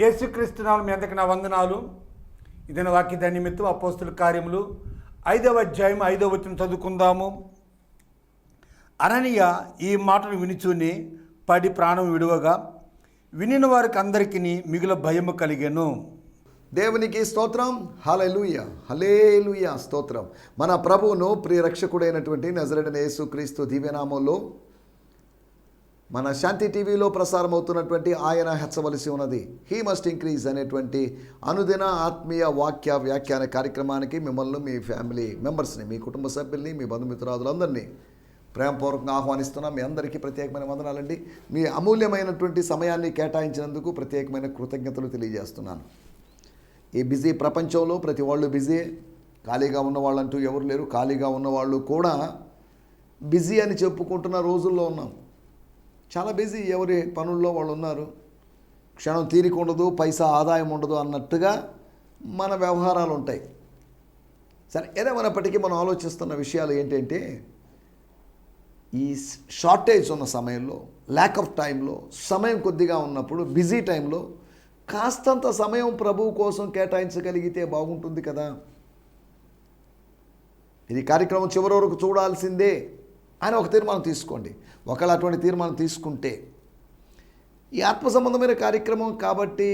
యేసుక్రీస్తునాలు మీ అందరికి నా వందనాలు? ఇదిన వాక్య నిమిత్తం అపోస్తుల కార్యములు. ఐదవ అధ్యాయం ఐదవ వచ్చిన చదువుకుందాము. అననీయ ఈ మాటను వినిచూని పడి ప్రాణం విడువగా వినిన వారికి అందరికీ మిగుల భయము కలిగెను. దేవునికి స్తోత్రం. హలలుయ హలేలుయ స్తోత్రం. మన ప్రభువును ప్రియరక్షకుడైనటువంటి నజరడన యేసుక్రీస్తు దివ్యనామంలో మన శాంతి టీవీలో ప్రసారం అవుతున్నటువంటి ఆయన హెచ్చవలసి ఉన్నది. హీ మస్ట్ ఇంక్రీజ్ అనేటువంటి అనుదిన ఆత్మీయ వాక్య వ్యాఖ్యాన కార్యక్రమానికి మిమ్మల్ని మీ ఫ్యామిలీ మెంబర్స్ని మీ కుటుంబ సభ్యుల్ని మీ బంధుమిత్రాదులందరినీ ప్రేమపూర్వకంగా ఆహ్వానిస్తున్నాం. మీ అందరికీ ప్రత్యేకమైన వందనాలండి. మీ అమూల్యమైనటువంటి సమయాన్ని కేటాయించినందుకు ప్రత్యేకమైన కృతజ్ఞతలు తెలియజేస్తున్నాను. ఈ బిజీ ప్రపంచంలో ప్రతి వాళ్ళు బిజీ ఖాళీగా ఉన్న వాళ్ళంటూ ఎవరు లేరు. ఖాళీగా ఉన్నవాళ్ళు కూడా బిజీ అని చెప్పుకుంటున్న రోజుల్లో ఉన్నాం. చాలా బిజీ. ఎవరి పనుల్లో వాళ్ళు ఉన్నారు. క్షణం తీరిక ఉండదు పైసా ఆదాయం ఉండదు అన్నట్టుగా మన వ్యవహారాలు ఉంటాయి. సరే ఏదేమైనప్పటికీ మనం ఆలోచిస్తున్న విషయాలు ఏంటంటే ఈ షార్టేజ్ ఉన్న సమయంలో ల్యాక్ ఆఫ్ టైంలో సమయం కొద్దిగా ఉన్నప్పుడు బిజీ టైంలో కాస్తంత సమయం ప్రభువు కోసం కేటాయించగలిగితే బాగుంటుంది కదా. ఇది కార్యక్రమం చివరి వరకు చూడాల్సిందే అని ఒక తీర్మానం తీసుకోండి. ఒకవేళ అటువంటి తీర్మానం తీసుకుంటే ఈ ఆత్మ సంబంధమైన కార్యక్రమం కాబట్టి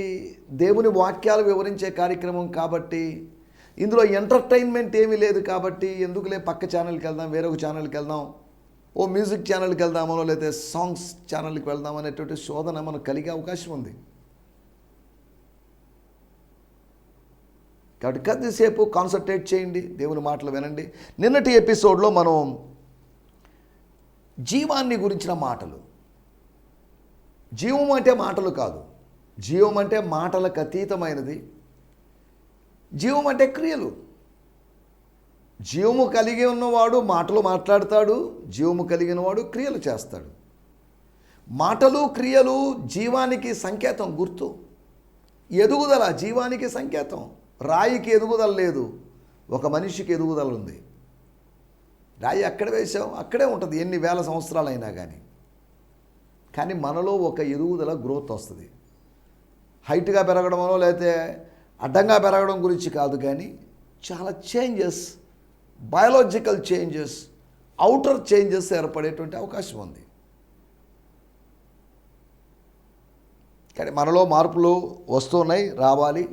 దేవుని వాక్యాలు వివరించే కార్యక్రమం కాబట్టి ఇందులో ఎంటర్టైన్మెంట్ ఏమీ లేదు కాబట్టి ఎందుకులే పక్క ఛానల్కి వెళ్దాం వేరొక ఛానల్కి వెళ్దాం ఓ మ్యూజిక్ ఛానల్కి వెళ్దామో లేకపోతే సాంగ్స్ ఛానల్కి వెళ్దాం అనేటువంటి శోధన మనకు కలిగే అవకాశం ఉంది. కాబట్టి కొద్దిసేపు కాన్సన్ట్రేట్ చేయండి దేవుని మాటలు వినండి. నిన్నటి ఎపిసోడ్లో మనం జీవాన్ని గురించిన మాటలు. జీవం అంటే మాటలు కాదు. జీవం అంటే మాటలకు అతీతమైనది. జీవం అంటే క్రియలు. జీవము కలిగి ఉన్నవాడు మాటలు మాట్లాడతాడు జీవము కలిగిన వాడు క్రియలు చేస్తాడు. మాటలు క్రియలు జీవానికి సంకేతం గుర్తు. ఎదుగుదల జీవానికి సంకేతం. రాయికి ఎదుగుదల లేదు. ఒక మనిషికి ఎదుగుదల ఉంది. రాయి ఎక్కడ వేసాం అక్కడే ఉంటుంది. ఎన్ని వేల సంవత్సరాలైనా కానీ కానీ మనలో ఒక ఎదుగుదల గ్రోత్ వస్తుంది. హైట్గా పెరగడమో లేకపోతే అడ్డంగా పెరగడం గురించి కాదు కానీ చాలా changes biological changes outer changes ఏర్పడేటువంటి అవకాశం ఉంది. కానీ మనలో మార్పులు వస్తున్నాయి రావాలి.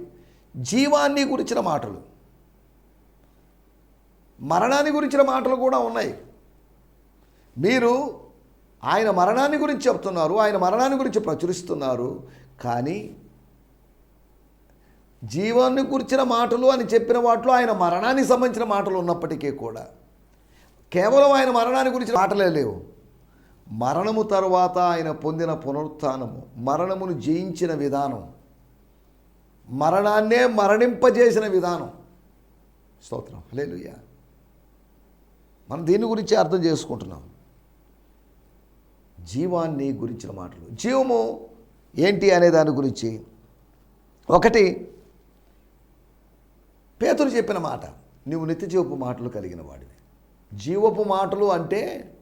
జీవాన్ని గురించిన మాటలు. మరణాన్ని గురించిన మాటలు కూడా ఉన్నాయి. మీరు ఆయన మరణాన్ని గురించి చెప్తున్నారు ఆయన మరణాన్ని గురించి ప్రచురిస్తున్నారు కానీ జీవాన్ని గురించిన మాటలు అని చెప్పిన వాటిలో ఆయన మరణానికి సంబంధించిన మాటలు ఉన్నప్పటికీ కూడా కేవలం ఆయన మరణాన్ని గురించిన మాటలే లేవు. మరణము తర్వాత ఆయన పొందిన పునరుత్థానము మరణమును జయించిన విధానం మరణాన్నే మరణింపజేసిన విధానం. స్తోత్రం. లేలుయ్యా మనం దీని గురించి అర్థం చేసుకుంటున్నాం. జీవాన్ని గురించిన మాటలు. జీవము ఏంటి అనే దాని గురించి. ఒకటి పేతులు చెప్పిన మాట నువ్వు నిత్య జీవపు మాటలు కలిగిన వాడివి. జీవపు మాటలు అంటే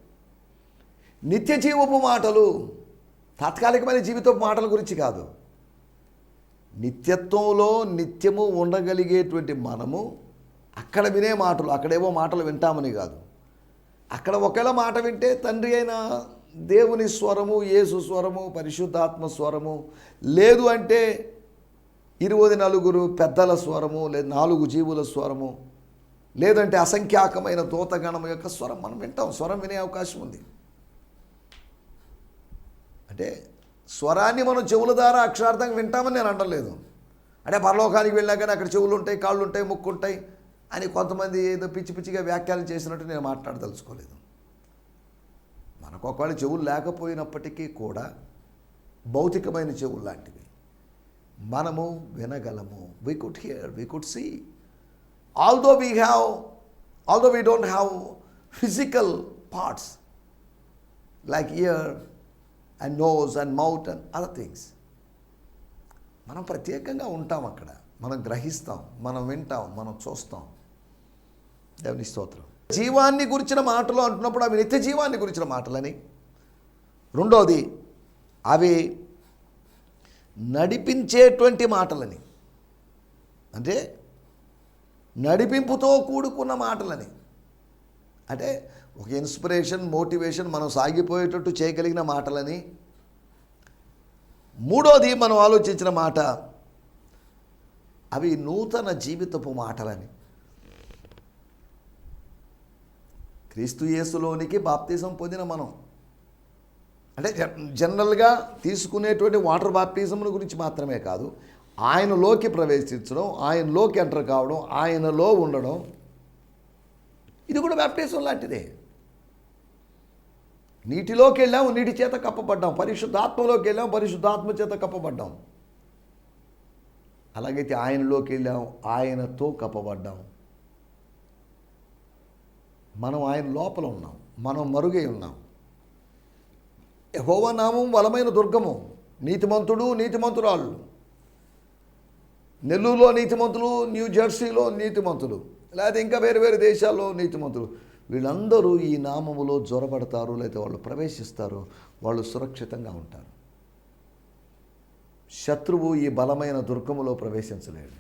నిత్య జీవపు మాటలు. తాత్కాలికమైన జీవితపు మాటల గురించి కాదు. నిత్యత్వంలో నిత్యము ఉండగలిగేటువంటి మనము అక్కడ వినే మాటలు అక్కడేవో మాటలు వింటామని కాదు. అక్కడ ఒకవేళ మాట వింటే తండ్రి అయిన దేవుని స్వరము యేసు స్వరము పరిశుద్ధాత్మ స్వరము లేదు అంటే ఇరువది నలుగురు పెద్దల స్వరము లేదా నాలుగు జీవుల స్వరము లేదంటే అసంఖ్యాకమైన దూతగణం యొక్క స్వరం మనం వింటాం. స్వరం వినే అవకాశం ఉంది. అంటే స్వరాన్ని మనం చెవుల ద్వారా అక్షరార్థంగా వింటామని నేను అనలేదు అంటే పరలోకానికి వెళ్ళాక అక్కడ చెవులు ఉంటాయి కాళ్ళు ఉంటాయి ముక్కు ఉంటాయి అని కొంతమంది ఏదో పిచ్చి పిచ్చిగా వ్యాఖ్యలు చేసినట్టు నేను మాట్లాడదలుచుకోలేదు. మనకు ఒకవేళ చెవులు లేకపోయినప్పటికీ కూడా భౌతికమైన చెవులు లాంటివి. మనము వినగలము. We could hear we could see although we have although we don't have physical parts like ear and nose and mouth and other things మనం ప్రత్యేకంగా ఉంటాం అక్కడ. మనం గ్రహిస్తాం మనం వింటాం మనం చూస్తాం. దేవుని స్తోత్రం. జీవాన్ని గురించిన మాటలు అంటున్నప్పుడు అవి నిత్య జీవాన్ని గురించిన మాటలని. రెండోది అవి నడిపించేటువంటి మాటలని. అంటే నడిపింపుతో కూడుకున్న మాటలని. అంటే ఒక ఇన్స్పిరేషన్ మోటివేషన్ మనం సాగిపోయేటట్టు చేయగలిగిన మాటలని. మూడోది మనం ఆలోచించిన మాట అవి నూతన జీవితపు మాటలని. క్రీస్తు యేసులోనికి బాప్తిజం పొందిన మనం. అంటే జనరల్గా తీసుకునేటువంటి వాటర్ బాప్టిజం గురించి మాత్రమే కాదు ఆయనలోకి ప్రవేశించడం ఆయనలోకి ఎంటర్ కావడం ఆయనలో ఉండడం ఇది కూడా బ్యాప్టిజం లాంటిదే. నీటిలోకి వెళ్ళాము నీటి చేత కప్పబడ్డాం పరిశుద్ధాత్మలోకి వెళ్ళాం పరిశుద్ధాత్మ చేత కప్పబడ్డాం. అలాగైతే ఆయనలోకి వెళ్ళాం ఆయనతో కప్పబడ్డాం. మనం ఆయన లోపల ఉన్నాం మనం మరుగై ఉన్నాం. యహోవ నామం బలమైన దుర్గము నీతిమంతుడు నీతిమంతురాళ్ళు. నెల్లూరులో నీతిమంతులు న్యూ జెర్సీలో నీతిమంతులు లేకపోతే ఇంకా వేరు వేరు దేశాల్లో నీతిమంతులు. వీళ్ళందరూ ఈ నామములో జ్వరపడతారు లేకపోతే వాళ్ళు ప్రవేశిస్తారు వాళ్ళు సురక్షితంగా ఉంటారు. శత్రువు ఈ బలమైన దుర్గములో ప్రవేశించలేడు.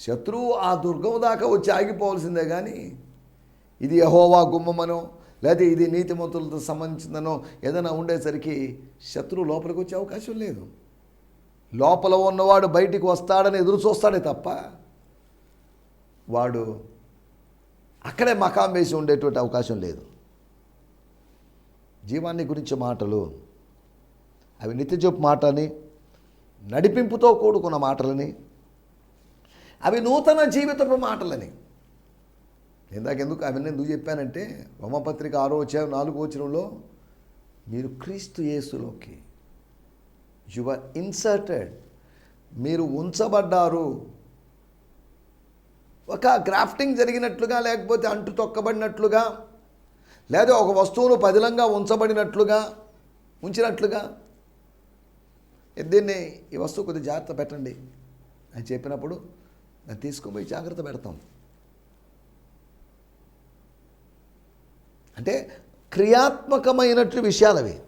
శత్రువు ఆ దుర్గము దాకా వచ్చి ఆగిపోవాల్సిందే కానీ ఇది యహోవా గుమ్మమనో లేదా ఇది నీతిమంతులతో సంబంధించిందనో ఏదైనా ఉండేసరికి శత్రువు లోపలికి వచ్చే అవకాశం లేదు. లోపల ఉన్నవాడు బయటికి వస్తాడని ఎదురు చూస్తాడే తప్ప వాడు అక్కడే మకాం వేసి ఉండేటువంటి అవకాశం లేదు. జీవాన్ని గురించి మాటలు అవి నిత్యజొప్పు మాటని నడిపింపుతో కూడుకున్న మాటలని అవి నూతన జీవితపు మాటలని ఇందాక ఎందుకు అవన్నీ ఎందుకు చెప్పానంటే వమపత్రిక ఆరో వచ్చారు నాలుగో వచనంలో మీరు క్రీస్తు యేసులోకి యువర్ ఇన్సర్టెడ్ మీరు ఉంచబడ్డారు. ఒక గ్రాఫ్టింగ్ జరిగినట్లుగా లేకపోతే అంటు తొక్కబడినట్లుగా లేదా ఒక వస్తువును పదిలంగా ఉంచబడినట్లుగా ఉంచినట్లుగా. దీన్ని ఈ వస్తువు కొద్దిగా జాగ్రత్త పెట్టండి. అని చెప్పినప్పుడు దాన్ని తీసుకుపోయి జాగ్రత్త పెడతాం అంటే క్రియాత్మకమైనట్లు విషయాలు అవి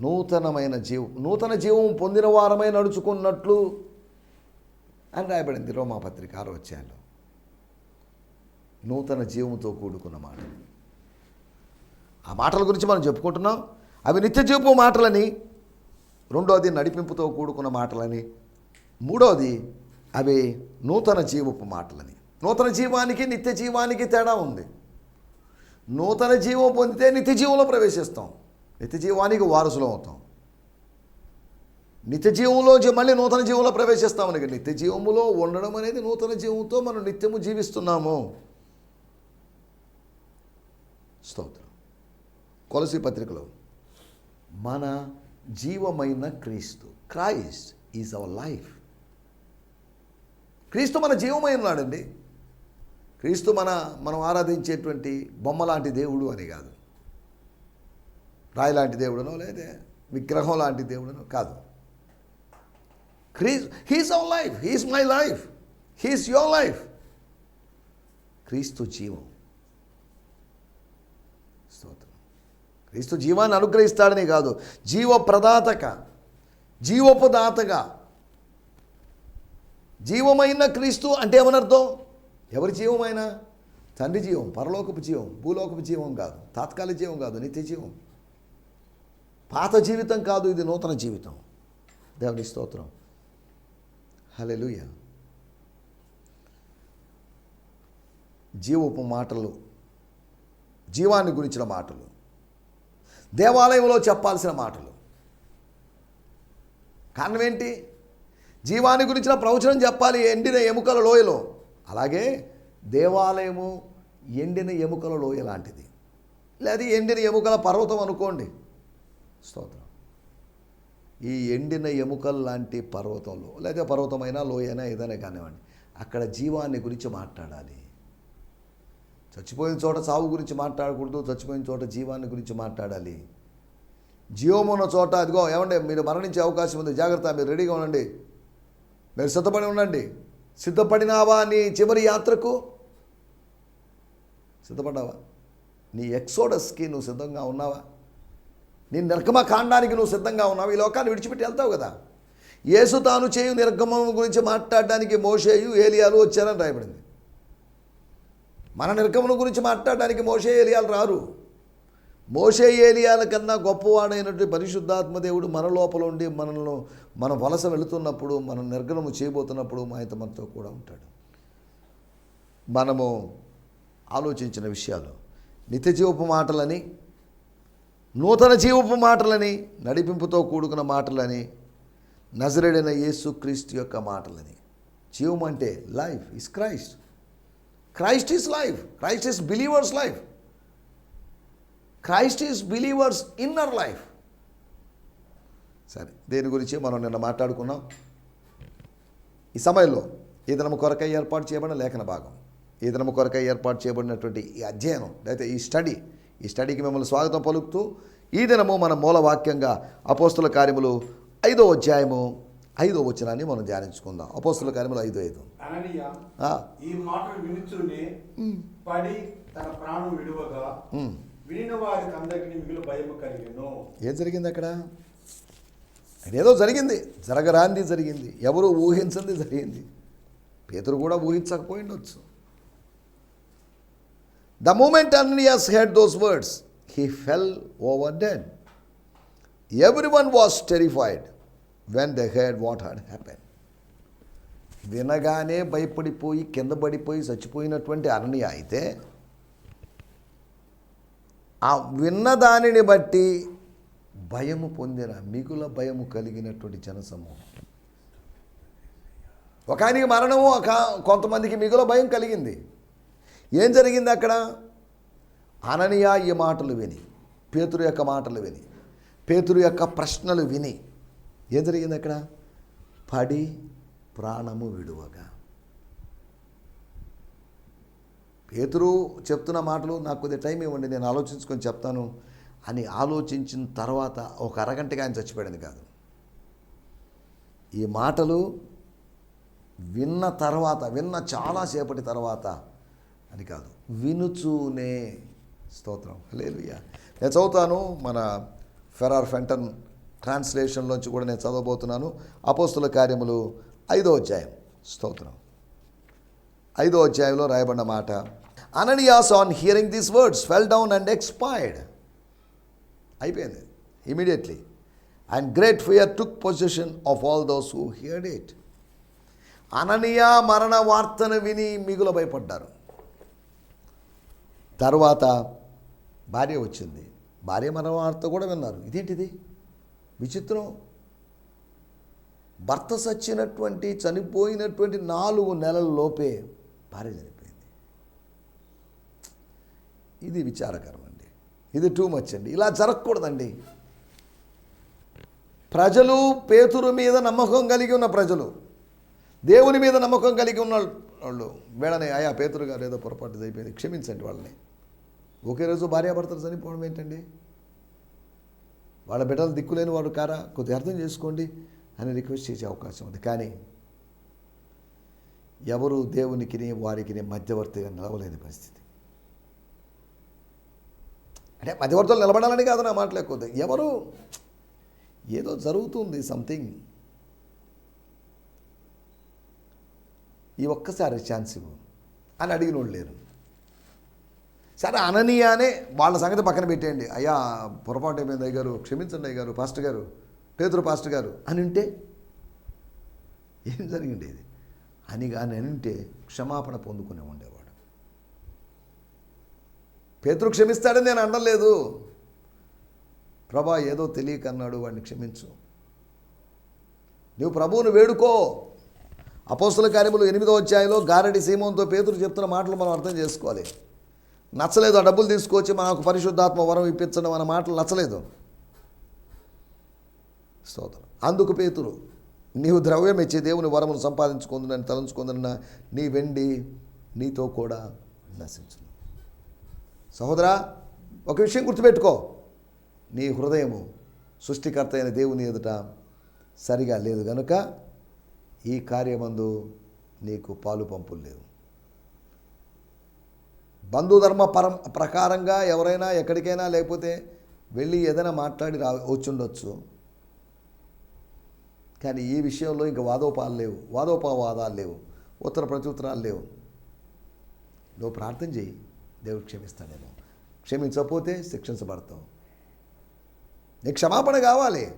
నూతనమైన జీవం నూతన జీవం పొందిన వారమై నడుచుకున్నట్లు అని రాయబడింది రోమాపత్రిక ఆరో అధ్యాయంలో. నూతన జీవంతో కూడుకున్న మాట. ఆ మాటల గురించి మనం చెప్పుకుంటున్నాం. అవి నిత్య జీవపు మాటలని రెండోది నడిపింపుతో కూడుకున్న మాటలని మూడోది అవి నూతన జీవపు మాటలని. నూతన జీవానికి నిత్య జీవానికి తేడా ఉంది. నూతన జీవం పొందితే నిత్య జీవంలో ప్రవేశిస్తాం. నిత్య జీవానికి వారసులం అవుతాం. నిత్య జీవంలోంచి మళ్ళీ నూతన జీవంలో ప్రవేశిస్తామని అనగా నిత్య జీవములో ఉండడం అనేది నూతన జీవంతో మనం నిత్యము జీవిస్తున్నాము. స్తోత్రం. కొలసి పత్రికలో మన జీవమైన క్రీస్తు క్రైస్ట్ ఈజ్ అవర్ లైఫ్. క్రీస్తు మన జీవమై ఉన్నాడండి క్రీస్తు మన మనం ఆరాధించేటువంటి బొమ్మ లాంటి దేవుడు అని కాదు. రాయి లాంటి దేవుడనో లేదా విగ్రహం లాంటి దేవుడనో కాదు. Christ he's our life he's my life he's your life. క్రీస్తు జీవం. స్తోత్రం. క్రీస్తు జీవాన్ని అనుగ్రహిస్తాడని కాదు జీవ ప్రదాతక జీవపుదాతగా. జీవమైన క్రీస్తు అంటే ఏమనర్థం? ఎవరి జీవం అయినా? తండ్రి జీవం పరలోకపు జీవం భూలోకపు జీవం కాదు తాత్కాలిక జీవం కాదు నిత్య జీవం. పాత జీవితం కాదు ఇది నూతన జీవితం. దేవుని స్తోత్రం. హల్లెలూయా. జీవపు మాటలు జీవాన్ని గురించిన మాటలు దేవాలయంలో చెప్పాల్సిన మాటలు. కారణం ఏంటి? జీవాన్ని గురించిన ప్రవచనం చెప్పాలి ఎండిన ఎముకల లోయలో. అలాగే దేవాలయము ఎండిన ఎముకల లోయ లాంటిది. లేదా ఎండిన ఎముకల పర్వతం అనుకోండి. స్తోత్రం. ఈ ఎండిన ఎముకలు లాంటి పర్వతంలో లేదా పర్వతమైనా లోయైనా ఏదైనా కానివ్వండి అక్కడ జీవాన్ని గురించి మాట్లాడాలి. చచ్చిపోయిన చోట సావు గురించి మాట్లాడకూడదు చచ్చిపోయిన చోట జీవాన్ని గురించి మాట్లాడాలి. జీవమున్న చోట అదిగో ఏమండి మీరు మరణించే అవకాశం ఉంది జాగ్రత్త మీరు రెడీగా ఉండండి. మీరు సిద్ధపడి ఉండండి. సిద్ధపడినావా నీ చివరి యాత్రకు? సిద్ధపడ్డావా? నీ ఎక్సోడస్కి నువ్వు సిద్ధంగా ఉన్నావా? నీ నిర్గమ కాండానికి నువ్వు సిద్ధంగా ఉన్నావు? ఈ లోకాన్ని విడిచిపెట్టి వెళ్తావు కదా. యేసు తాను చేయు నిర్గమం గురించి మాట్లాడడానికి మోషేయు ఏలియాలు వచ్చారని రాయబడింది. మన నిర్గమనం గురించి మాట్లాడడానికి మోషే ఏలియాలు రారు. మోసే ఏలియాల కన్నా గొప్పవాడైనటువంటి పరిశుద్ధాత్మదేవుడు మన లోపల ఉండి మనల్ని మన వలస వెళుతున్నప్పుడు మనం నిర్గమము చేయబోతున్నప్పుడు మా మనతో కూడా ఉంటాడు. మనము ఆలోచించిన విషయాలు. నిత్య జీవపు మాటలని నూతన జీవపు మాటలని నడిపింపుతో కూడుకున్న మాటలని నజరేడైన యేసు క్రీస్తు యొక్క మాటలని. జీవం అంటే life is Christ. Christ is life. Christ is believer's life. Christ is believer's inner life. సరే దేని గురించి మనం నిన్న మాట్లాడుకున్నాం? ఈ సమయంలో ఈ దినము కొరకై ఏర్పాటు చేయబడిన లేఖన భాగం. ఈ దినము కొరకై ఏర్పాటు చేయబడినటువంటి ఈ అధ్యయనం లేదా ఈ స్టడీ ఈ స్టడీకి మిమ్మల్ని స్వాగతం పలుకుతూ ఈ దినము మన మూల వాక్యంగా అపోస్తుల కార్యములు ఐదో అధ్యాయము ఐదో వచనాన్ని మనం ధ్యానించుకుందాం. అపోస్తుల కార్యములు ఐదో ఐదు. ఈ వినుచునే పడి తన ప్రాణం విడువగా. వినిన వారికి అందరికీ ఏం జరిగింది అక్కడ? ఏదో జరిగింది. జరగరాంది జరిగింది. ఎవరు ఊహించింది జరిగింది. పేతురు కూడా ఊహించకపోయిండొచ్చు. The moment Ananias heard those words he fell over dead everyone was terrified when the heard what had happen వినగానే భయపడిపోయి కింద పడిపోయి చచ్చిపోయినటువంటి అరణ్య అయితే ఆ విన్న దానిని బట్టి భయము పొందిన మిగుల భయము కలిగినటువంటి జనసమూహం. ఒక ఆయనకి మరణము ఒక కొంతమందికి మిగుల భయం కలిగింది. ఏం జరిగింది అక్కడ? అననియా ఈ మాటలు విని పేతురు యొక్క మాటలు విని పేతురు యొక్క ప్రశ్నలు విని ఏం జరిగింది అక్కడ? పడి ప్రాణము విడువగా. పేతురు చెప్తున్న మాటలు నాకు కొద్దిగా టైం ఇవ్వండి నేను ఆలోచించుకొని చెప్తాను అని ఆలోచించిన తర్వాత ఒక అరగంటగా ఆయన చచ్చిపోయింది కాదు. ఈ మాటలు విన్న తర్వాత విన్న చాలాసేపటి తర్వాత అని కాదు. వినుచూనే స్తోత్రం. లేలుయ్య నేను చదువుతాను మన ఫెరార్ ఫెంటన్ ట్రాన్స్లేషన్లోంచి కూడా నేను చదవబోతున్నాను. అపోస్తుల కార్యములు ఐదో అధ్యాయం. స్తోత్రం. ఐదో అధ్యాయంలో రాయబడిన మాట Ananias on hearing these words fell down and expired. అయిపోయింది immediately. And great fear took position of all those who heard it. Ananias మరణ వార్తను విని మిగుల భయపడ్డారు. తర్వాత భార్య వచ్చింది. భార్య మరణ వార్త కూడా విన్నారు. ఇదేంటిది? విచిత్రం. భర్త చచ్చినటువంటి చనిపోయినటువంటి నాలుగు నెలల లోపే భార్య చనిపోయింది. ఇది విచారకరం అండి. ఇది టూ మచ్ అండి. ఇలా జరగకూడదండి. ప్రజలు పేతురు మీద నమ్మకం కలిగి ఉన్న ప్రజలు దేవుని మీద నమ్మకం కలిగి ఉన్న వాళ్ళు వేళనే అయా పేతురు గారు ఏదో పొరపాటు అయిపోయింది క్షమించండి వాళ్ళని. ఒకే రోజు భార్యాభర్తలు చనిపోవడం ఏంటండి? వాళ్ళ బిడ్డలు దిక్కులేని వాడు కారా? కొద్దిగా అర్థం చేసుకోండి అని రిక్వెస్ట్ చేసే అవకాశం ఉంది. కానీ ఎవరు దేవునికి వారికి మధ్యవర్తిగా నిలవలేని పరిస్థితి. అంటే మధ్యవర్తులు నిలబడాలని కాదు నా మాట్లాడకపోతే ఎవరు? ఏదో జరుగుతుంది సంథింగ్ ఈ ఒక్కసారి ఛాన్స్ ఇవ్వు అని అడిగిన వాళ్ళు లేరు. సరే అననీయానే వాళ్ళ సంగతి పక్కన పెట్టేయండి. అయ్యా పొరపాటు అయిపోయింది అయ్య గారు క్షమించండి అయ్యగారు పాస్టర్ గారు పేదరు పాస్టర్ గారు అని ఉంటే ఏం జరిగింది ఇది? అని కానీ అని క్షమాపణ పొందుకునే ఉండేవాడు. పేతురు క్షమిస్తాడని నేను అనలేదు. ప్రభా ఏదో తెలియక అన్నాడు వాడిని క్షమించు. నువ్వు ప్రభువును వేడుకో. అపోస్తుల కార్యములు ఎనిమిదో అధ్యాయంలో గారడి సీమంతో పేతురు చెప్తున్న మాటలు మనం అర్థం చేసుకోవాలి. నచ్చలేదు ఆ డబ్బులు తీసుకొచ్చి మనకు పరిశుద్ధాత్మ వరం ఇప్పించడం అన్న మాటలు నచ్చలేదు. స్తోత్రం. అందుకు పేతురు నీవు ద్రవ్యం ఇచ్చి దేవుని వరమును సంపాదించుకుందని తలంచుకుందన్న నీ వెండి నీతో కూడా నశించును. సహోదరా ఒక విషయం గుర్తుపెట్టుకో. నీ హృదయము సృష్టికర్త అయిన దేవుని ఎదుట సరిగా లేదు గనుక ఈ కార్యమందు నీకు పాలు పంపులు లేవు. బంధుధర్మ పరం ప్రకారంగా ఎవరైనా ఎక్కడికైనా లేకపోతే వెళ్ళి ఏదైనా మాట్లాడి రా వచ్చుండొచ్చు. కానీ ఈ విషయంలో ఇంకా వాదోపాలు లేవు. వాదోపవాదాలు లేవు. ఉత్తర ప్రత్యుత్తరాలు లేవు. నువ్వు ప్రార్థన చేయి. దేవుడు క్షమిస్తాడేమో. క్షమించకపోతే శిక్షించబడతావు. నీకు క్షమాపణ కావాలి.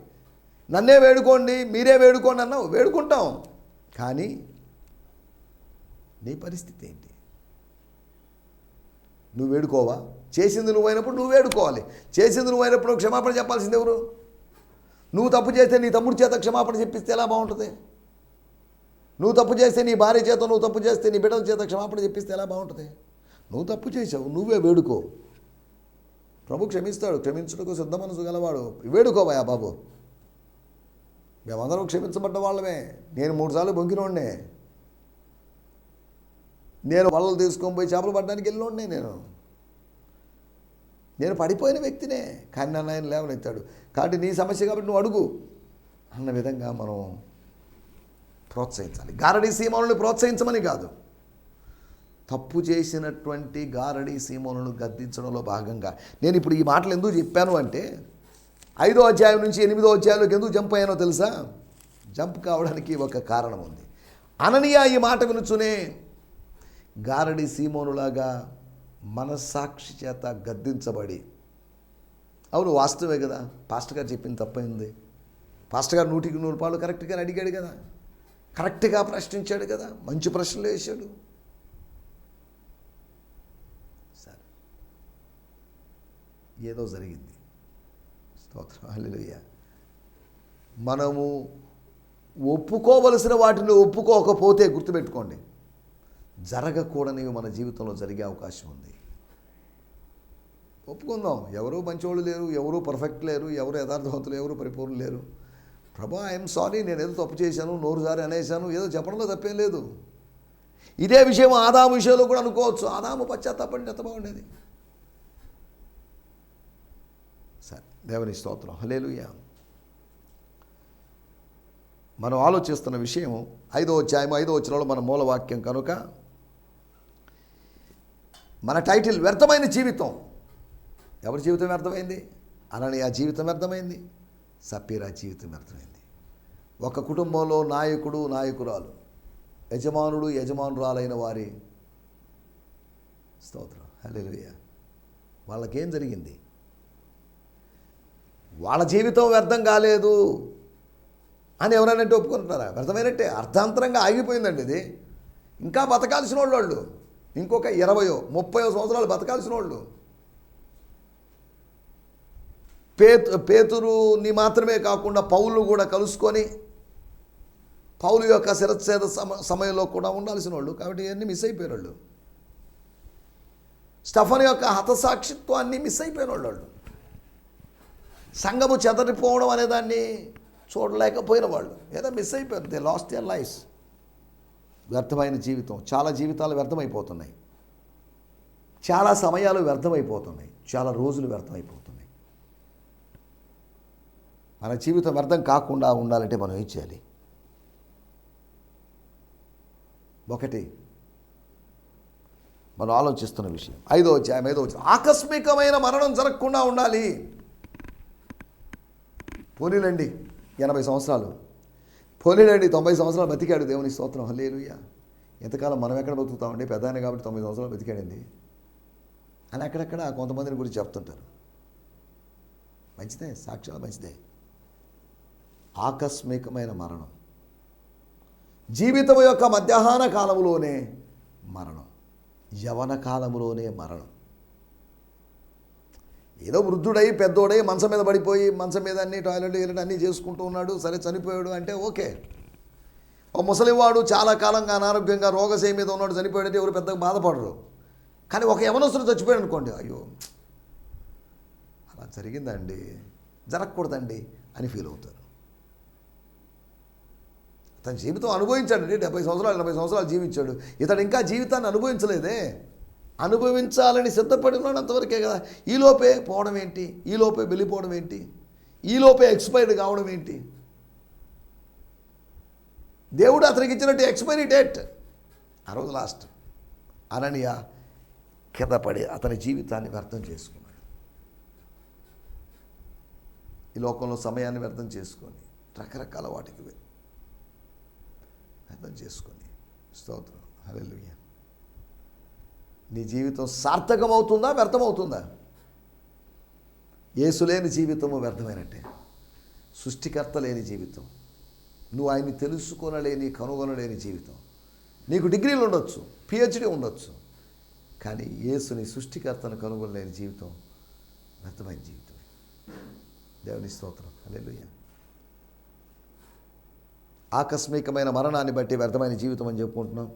నన్నే వేడుకోండి మీరే వేడుకోండి అన్నావు. వేడుకుంటాం. కానీ నీ పరిస్థితి ఏంటి? నువ్వు వేడుకోవా? చేసింది నువ్వు అయినప్పుడు నువ్వు వేడుకోవాలి. చేసింది నువ్వు అయినప్పుడు క్షమాపణ చెప్పాల్సింది ఎవరు? నువ్వు తప్పు చేస్తే నీ తమ్ముడి చేత క్షమాపణ చెప్పిస్తే ఎలా బాగుంటుంది? నువ్వు తప్పు చేస్తే నీ భార్య చేత నువ్వు తప్పు చేస్తే నీ బిడ్డల చేత క్షమాపణ చెప్పిస్తే ఎలా బాగుంటుంది? నువ్వు తప్పు చేసావు నువ్వే వేడుకో. ప్రభు క్షమిస్తాడు క్షమించుటకు సిద్ధ మనసు గలవాడు. వేడుకోవయా బాబు. మేమందరం క్షమించబడ్డ వాళ్ళమే. నేను మూడుసార్లు బొంకినోడ్నే. నేను వలలు తీసుకొని పోయి చేపలు పట్టడానికి వెళ్ళినోడ్నే నేను. నేను పడిపోయిన వ్యక్తినే. కానీ నన్ను ఆయన లేవనెత్తాడు. కాబట్టి నీ సమస్య కాబట్టి నువ్వు అడుగు. అన్న విధంగా మనం ప్రోత్సహించాలి. గారడీ సీమలను ప్రోత్సహించమని కాదు. తప్పు చేసినటువంటి గారడీ సీమలను గద్దించడంలో భాగంగా. నేను ఇప్పుడు ఈ మాటలు ఎందుకు చెప్పాను అంటే ఐదో అధ్యాయం నుంచి ఎనిమిదో అధ్యాయంలోకి ఎందుకు జంప్ అయ్యానో తెలుసా? జంప్ కావడానికి ఒక కారణం ఉంది. అననీయ ఈ మాట వినుచునే గారడి సీమోనులాగా మనస్సాక్షి చేత గద్దించబడి. అవును వాస్తవే కదా. పాస్టర్ గారు చెప్పింది తప్పైంది. పాస్టర్ గారు నూటికి నూరు పాలు కరెక్ట్గా అడిగాడు కదా. కరెక్ట్గా ప్రశ్నించాడు కదా. మంచి ప్రశ్నలు వేశాడు. సరే. ఏదో జరిగింది. స్తోత్రం. మనము ఒప్పుకోవలసిన వాటిని ఒప్పుకోకపోతే గుర్తుపెట్టుకోండి. జరగకూడనివి మన జీవితంలో జరిగే అవకాశం ఉంది. ఒప్పుకుందాం. ఎవరూ మంచివాళ్ళు లేరు ఎవరూ పర్ఫెక్ట్ లేరు ఎవరు యథార్థవంతులు ఎవరు పరిపూర్ణ లేరు. ప్రభా ఐఎమ్ సారీ నేను ఏదో తప్పు చేశాను నోరుసారి అనేశాను ఏదో చెప్పడంలో తప్పేం లేదు. ఇదే విషయం ఆదాము విషయంలో కూడా అనుకోవచ్చు. ఆదాము పశ్చాత్తాపడి ఎంత బాగుండేది. సరే దేవుని స్తోత్రం. హలేలుయా మనం ఆలోచిస్తున్న విషయం ఐదో అధ్యాయం ఐదో వచ్చినలో మన మూలవాక్యం కనుక మన టైటిల్ వ్యర్థమైన జీవితం. ఎవరి జీవితం వ్యర్థమైంది? అననీయ జీవితం వ్యర్థమైంది. సప్పీరా జీవితం వ్యర్థమైంది. ఒక కుటుంబంలో నాయకుడు నాయకురాలు యజమానుడు యజమానురాలైన వారి స్తోత్రం. హల్లెలూయ. వాళ్ళకేం జరిగింది? వాళ్ళ జీవితం వ్యర్థం కాలేదు అని ఎవరైనా ఒప్పుకుంటున్నారా? వ్యర్థమైనట్టే. అర్థాంతరంగా ఆగిపోయిందండి ఇది. ఇంకా బతకాల్సిన వాళ్ళు వాళ్ళు ఇంకొక ఇరవయో ముప్పయో సంవత్సరాలు బతకాల్సిన వాళ్ళు. పేతు పేతురుని మాత్రమే కాకుండా పౌలు కూడా కలుసుకొని పౌలు యొక్క శిరచ్ఛేద సమ సమయంలో కూడా ఉండాల్సిన వాళ్ళు. కాబట్టి ఇవన్నీ మిస్ అయిపోయిన వాళ్ళు. స్టఫన్ యొక్క హతసాక్షిత్వాన్ని మిస్ అయిపోయిన వాళ్ళు సంఘము చెదరిపోవడం అనేదాన్ని చూడలేకపోయిన వాళ్ళు. ఏదో మిస్ అయిపోయారు. దే లాస్ట్ ఇయర్ లైఫ్ వ్యర్థమైన జీవితం. చాలా జీవితాలు వ్యర్థమైపోతున్నాయి. చాలా సమయాలు వ్యర్థమైపోతున్నాయి. చాలా రోజులు వ్యర్థమైపోతున్నాయి. మన జీవితం వ్యర్థం కాకుండా ఉండాలంటే మనం ఏం చేయాలి? ఒకటి మనం ఆలోచిస్తున్న విషయం. ఐదో అధ్యాయం ఐదో అధ్యాయం ఆకస్మికమైన మరణం జరగకుండా ఉండాలి. పోనీలండి ఎనభై సంవత్సరాలు. పోలేడండి తొంభై సంవత్సరాలు బతికాడు దేవుని స్తోత్రం. హల్లేలుయ్య ఎంతకాలం మనం ఎక్కడ బతుకుతామండి పెద్ద ఆయన కాబట్టి తొంభై సంవత్సరాలు బతికాడండి. అని అక్కడక్కడ కొంతమందిని గురించి చెప్తుంటారు. మంచిదే సాక్ష్యాలు మంచిదే. ఆకస్మికమైన మరణం. జీవితం యొక్క మధ్యాహ్న కాలంలోనే మరణం. యవన కాలంలోనే మరణం. ఏదో వృద్ధుడై పెద్దోడై మంచం మీద పడిపోయి మంచం మీద అన్ని టాయిలెట్ గిలెట్ అన్నీ చేసుకుంటూ ఉన్నాడు. సరే చనిపోయాడు అంటే ఓకే. ఓ ముసలివాడు చాలా కాలంగా అనారోగ్యంగా రోగశయ మీద ఉన్నాడు చనిపోయాడంటే ఎవరు పెద్దగా బాధపడరు. కానీ ఒక యవనస్తుడు చచ్చిపోయాడు అనుకోండి అయ్యో అలా జరిగిందండి జరగకూడదండి అని ఫీల్ అవుతారు. తన జీవితం అనుభవించాడండి డెబ్బై సంవత్సరాలు ఎనభై సంవత్సరాలు జీవించాడు. ఇతడు ఇంకా జీవితాన్ని అనుభవించలేదే. అనుభవించాలని సిద్ధపడి ఉన్నాడు అంతవరకే కదా ఈలోపే పోవడం ఏంటి? ఈలోపే వెళ్ళిపోవడం ఏంటి? ఈలోపే ఎక్స్పైర్డ్ కావడం ఏంటి? దేవుడు అతనికి ఇచ్చినట్టు ఎక్స్పైరీ డేట్. ఆ రోజు లాస్ట్. అననియ కింద పడి అతని జీవితాన్ని వ్యర్థం చేసుకున్నాడు. ఈ లోకంలో సమయాన్ని వ్యర్థం చేసుకొని రకరకాల వాటికి వ్యర్థం చేసుకొని స్తోత్రం. హల్లెలూయా. నీ జీవితం సార్థకమవుతుందా వ్యర్థమవుతుందా? ఏసు లేని జీవితము వ్యర్థమైనట్టే. సృష్టికర్త లేని జీవితం. నువ్వు ఆయన్ని తెలుసుకొనలేని కనుగొనలేని జీవితం. నీకు డిగ్రీలు ఉండొచ్చు పిహెచ్డి ఉండొచ్చు కానీ యేసుని సృష్టికర్తను కనుగొనలేని జీవితం వ్యర్థమైన జీవితం. దేవుని స్తోత్రం. హల్లెలూయా. ఆకస్మికమైన మరణాన్ని బట్టి వ్యర్థమైన జీవితం అని చెప్పుకుంటున్నాం.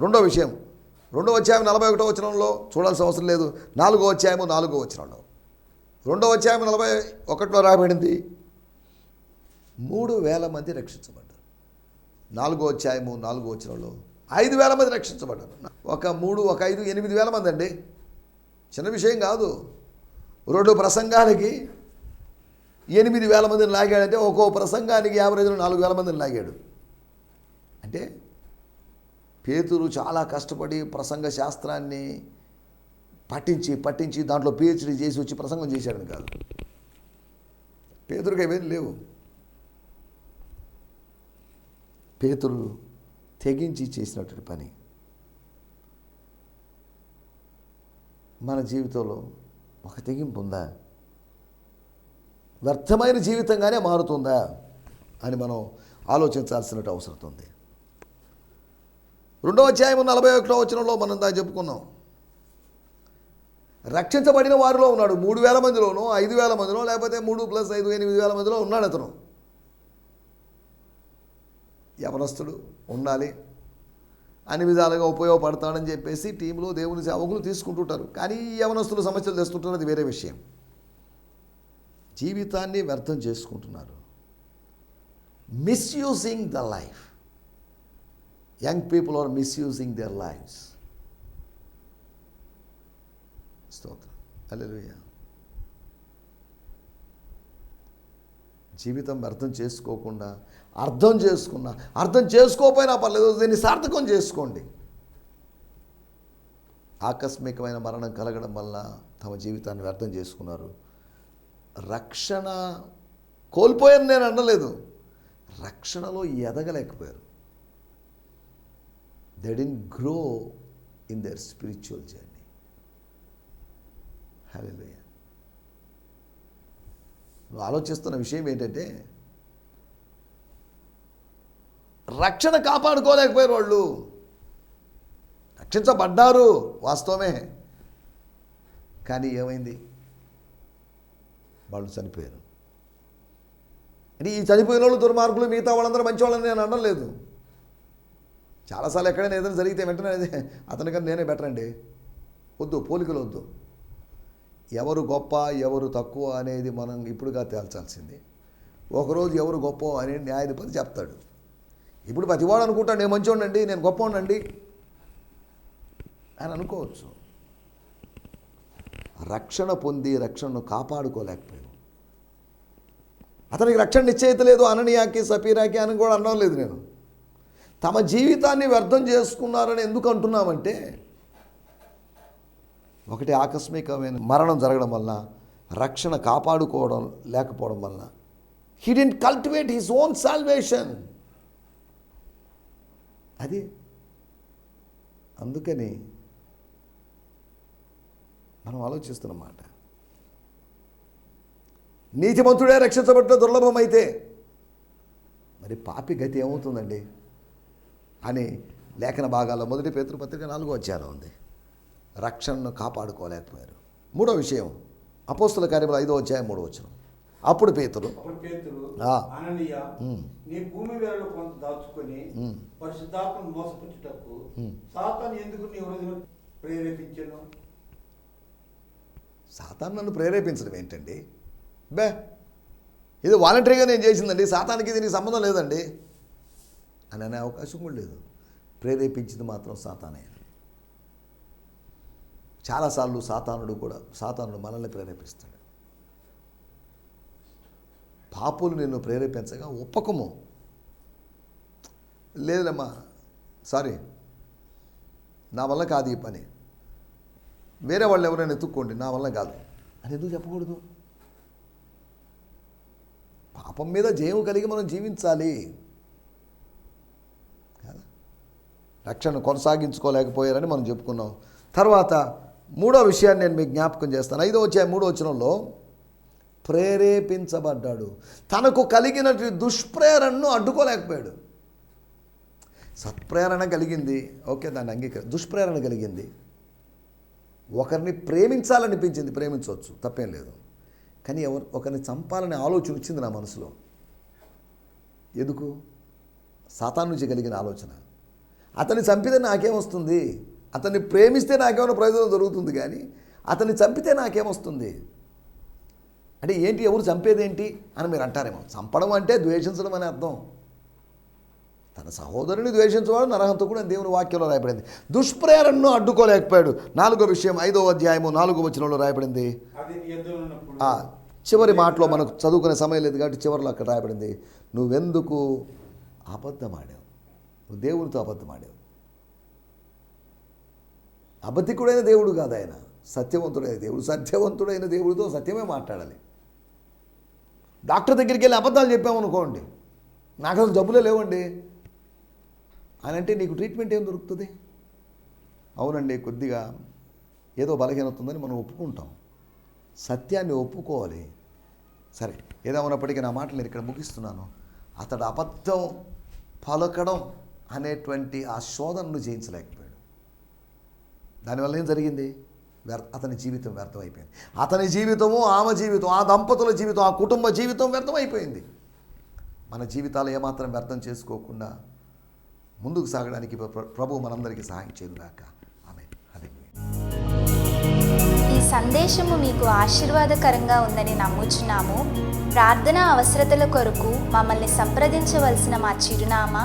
రెండో విషయం రెండో అధ్యాయం నలభై ఒకటో వచనంలో చూడాల్సిన అవసరం లేదు. నాలుగో అధ్యాయము నాలుగో వచనంలో. రెండో అధ్యాయం నలభై ఒకటిలో రాబడింది మూడు వేల మంది రక్షించబడ్డారు. నాలుగో అధ్యాయము నాలుగో వచనంలో ఐదు వేల మంది రక్షించబడ్డారు. ఒక మూడు ఒక ఐదు ఎనిమిది వేల మంది అండి. చిన్న విషయం కాదు. రెండు ప్రసంగాలకి ఎనిమిది వేల మందిని లాగాడంటే ఒక్కో ప్రసంగానికి యావరేజ్లో నాలుగు వేల మందిని లాగాడు. అంటే పేతురు చాలా కష్టపడి ప్రసంగ శాస్త్రాన్ని పట్టించి పట్టించి దాంట్లో పిహెచ్డి చేసి వచ్చి ప్రసంగం చేశాడని కాదు. పేతురుకి అవేం లేవు. పేతురు తెగించి చేసినటువంటి పని. మన జీవితంలో ఒక తెగింపు ఉందా? వ్యర్థమైన జీవితంగానే మారుతుందా? అని మనం ఆలోచించాల్సిన అవసరం ఉంది. రెండవ అధ్యాయం నలభై ఒకటో వచనంలో మనం దా చెప్పుకున్నాం. రక్షించబడిన వారిలో ఉన్నాడు. మూడు వేల మందిలోనో ఐదు వేల మందిలో లేకపోతే మూడు ప్లస్ ఐదు ఎనిమిది వేల మందిలో ఉన్నాడు అతను. యవనస్తుడు ఉండాలి. అన్ని విధాలుగా ఉపయోగపడతాడని చెప్పేసి టీంలో దేవుని సేవకులు తీసుకుంటుంటారు. కానీ యవనస్తులు సమస్యలు తెస్తుంటారు అది వేరే విషయం. జీవితాన్ని వ్యర్థం చేసుకుంటున్నారు. Misusing the life young people are misusing their lives స్తోత్రం. హల్లెలూయా. జీవితం అర్థం చేసుకోకుండా అర్థం చేసుకున్నా అర్థం చేసుకోకపోయినా పర్లేదు దీన్ని సార్థకం చేసుకోండి. ఆకస్మికమైన మరణం కలగడం వల్ల తమ జీవితాన్ని వ్యర్థం చేసుకున్నారు. రక్షణ కోల్పోయాను నేను అనలేదు. రక్షణలో ఎదగలేకపోయారు. They didn't grow in their spiritual journey hallelujah నువ్వు ఆలోచిస్తున్న విషయం ఏంటంటే రక్షణ కాపాడుకోలేకపోయారు వాళ్ళు రక్షించబడ్డారు వాస్తవమే. కానీ ఏమైంది? వాళ్ళు చనిపోయారు. అంటే ఈ చనిపోయిన వాళ్ళు దుర్మార్గులు మిగతా వాళ్ళందరూ మంచి వాళ్ళని నేను అనడం లేదు. చాలాసార్లు ఎక్కడైనా ఏదైనా జరిగితే వెంటనే అతనికన్నా నేనే బెటర్ అండి. వద్దు పోలికలు వద్దు. ఎవరు గొప్ప ఎవరు తక్కువ అనేది మనం ఇప్పుడుగా తేల్చాల్సింది. ఒకరోజు ఎవరు గొప్ప అని న్యాయాధిపతి చెప్తాడు. ఇప్పుడు ప్రతివాడు అనుకుంటాడు నేను మంచోడండి నేను గొప్ప ఉండండి అని అనుకోవచ్చు. రక్షణ పొంది రక్షణను కాపాడుకోలేకపోయావు అతనికి రక్షణ నిశ్చయిత లేదు అననీయాకి సపీరాకి అని కూడా అనడం లేదు నేను. తమ జీవితాన్ని వ్యర్థం చేసుకున్నారని ఎందుకు అంటున్నామంటే ఒకటి ఆకస్మికమైన మరణం జరగడం వల్ల రక్షణ కాపాడుకోవడం లేకపోవడం వల్ల he didn't cultivate his own salvation అది అందుకని మనం ఆలోచిస్తున్నమాట నీతిమంతుడే రక్షించబడ్డ దుర్లభమైతే మరి పాపి గతి ఏమవుతుందండి? అని లేఖన భాగాల్లో మొదటి పేతృపత్రిక నాలుగో అధ్యాయం ఉంది రక్షణను కాపాడుకోలేకపోయారు మూడో విషయం అపోస్తుల కార్యములు ఐదో అధ్యాయం మూడో వచ్చిన అప్పుడు పేతురు అప్పుడు పేతురు ఆ. అననీయ ఉమ్. నీ భూమి వేలలో కొంత దాచుకొని ఉమ్. పరిశుద్ధాత్మను మోసపుచ్చుటకు ఉమ్. సాతాను ఎందుకు నీ హృదయం ప్రేరేపించను సాతాన్ నన్ను ప్రేరేపించడం ఏంటండి బే ఇది వాలంటరీగా నేను చేసిందండి సాతానికి దీనికి సంబంధం లేదండి అని అనే అవకాశం కూడా లేదు. ప్రేరేపించింది మాత్రం సాతానే చాలాసార్లు సాతానుడు కూడా సాతానుడు మనల్ని ప్రేరేపిస్తాడు. పాపులు నిన్ను ప్రేరేపించగా ఒప్పకము. లేదమ్మా సారీ నా వల్ల కాదు ఈ పని. వేరే వాళ్ళు ఎవరైనా ఎత్తుక్కోండి నా వల్ల కాదు. అని ఎందుకు చెప్పకూడదు? పాపం మీద జయం కలిగి మనం జీవించాలి కదా రక్షణ కొనసాగించుకోలేకపోయారని మనం చెప్పుకున్నాం. తర్వాత మూడో విషయాన్ని నేను మీకు జ్ఞాపకం చేస్తాను. ఐదో వచ్చే మూడో వచనంలో ప్రేరేపించబడ్డాడు. తనకు కలిగినటువంటి దుష్ప్రేరణను అడ్డుకోలేకపోయాడు. సత్ప్రేరణ కలిగింది. ఓకే దాన్ని అంగీకరి దుష్ప్రేరణ కలిగింది. ఒకరిని ప్రేమించాలనిపించింది. ప్రేమించవచ్చు తప్పేం లేదు. కానీ ఎవరు ఒకరిని చంపాలనే ఆలోచన వచ్చింది నా మనసులో. ఎందుకు? సాతాన్ నుంచి కలిగిన ఆలోచన. అతన్ని చంపితే నాకేమొస్తుంది అతన్ని ప్రేమిస్తే నాకేమైనా ప్రయోజనం దొరుకుతుంది కానీ అతన్ని చంపితే నాకేమొస్తుంది అంటే ఏంటి ఎవరు చంపేదేంటి అని మీరు అంటారేమో. చంపడం అంటే ద్వేషించడం అనే అర్థం. తన సహోదరుని ద్వేషించేవాడు నరహంతకుడు అని దేవుని వాక్యంలో రాయబడింది. దుష్ప్రేరణను అడ్డుకోలేకపోయాడు. నాలుగో విషయం ఐదో అధ్యాయము నాలుగో వచనంలో రాయబడింది. చివరి మాటలో మనకు చదువుకునే సమయం లేదు కాబట్టి చివరిలో అక్కడ రాయబడింది. నువ్వెందుకు అబద్ధమాడావు దేవునితో అబద్ధం ఆడావు. అబద్ధికుడైన దేవుడు కాదు ఆయన. సత్యవంతుడైన దేవుడు. సత్యవంతుడైన దేవుడితో సత్యమే మాట్లాడాలి. డాక్టర్ దగ్గరికి వెళ్ళి అబద్ధాలు చెప్పామనుకోండి నాకు అసలు జబ్బులే లేవండి. అని అంటే నీకు ట్రీట్మెంట్ ఏం దొరుకుతుంది? అవునండి కొద్దిగా ఏదో బలహీనత ఉందని మనం ఒప్పుకుంటాం. సత్యాన్ని ఒప్పుకోవాలి. సరే ఏదేమన్నప్పటికీ నా మాటలు నేను ఇక్కడ ముగిస్తున్నాను. అతడు అబద్ధం పలకడం అనేటువంటి ఆ శోధనను జయించలేకపోయాడు. దానివల్ల ఏం జరిగింది? వ్యర్థ అతని జీవితం వ్యర్థమైపోయింది. అతని జీవితము ఆమె జీవితం ఆ దంపతుల జీవితం ఆ కుటుంబ జీవితం వ్యర్థమైపోయింది. మన జీవితాలు ఏమాత్రం వ్యర్థం చేసుకోకుండా ముందుకు సాగడానికి ప్రభు మనందరికీ సహాయం చేయదుగాక ఆమె అదే ఈ సందేశము మీకు ఆశీర్వాదకరంగా ఉందని నమ్ముచున్నాము. ప్రార్థన అవసరతల కొరకు మమ్మల్ని సంప్రదించవలసిన మా చిరునామా